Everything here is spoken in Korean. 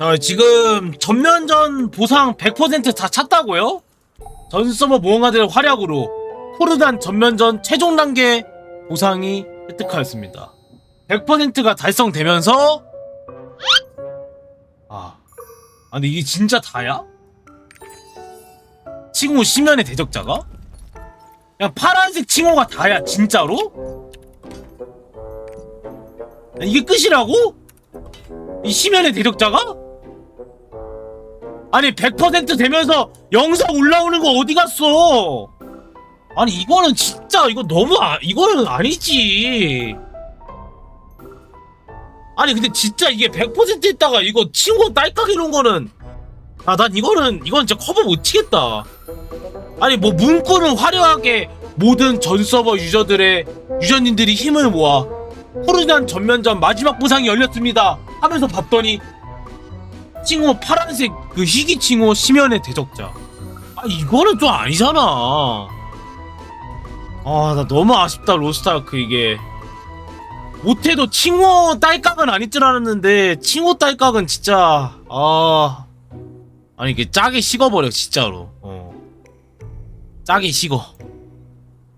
자, 지금 전면전 보상 100%다 찼다고요? 전 서버 모험가들의 활약으로 코르단 전면전 최종 단계 보상이 획득하였습니다. 100%가 달성되면서 아, 아 근데 이게 진짜 다야? 칭호 심연의 대적자가? 그냥 파란색 칭호가 다야 진짜로? 이게 끝이라고? 이 심연의 대적자가? 아니 100% 되면서 영상 올라오는 거 어디 갔어? 아니 이거는 진짜 이거 너무 아, 이거는 아니지. 아니 근데 진짜 이게 100% 있다가 이거 친구 딸깍 이런 거는 아 난 이거는 이건 진짜 커버 못 치겠다. 아니 뭐 문구는 화려하게 모든 전 서버 유저들의 유저님들이 힘을 모아 코르단 전면전 마지막 보상이 열렸습니다 하면서 봤더니 칭호 파란색 그 희귀 칭호 심연의 대적자. 아 이거는 좀 아니잖아. 아 나 너무 아쉽다 로스타크 이게. 못해도 칭호 딸깍은 아닐 줄 알았는데 칭호 딸깍은 진짜 아. 아니 이게 짜게 식어버려 진짜로. 어. 짜게 식어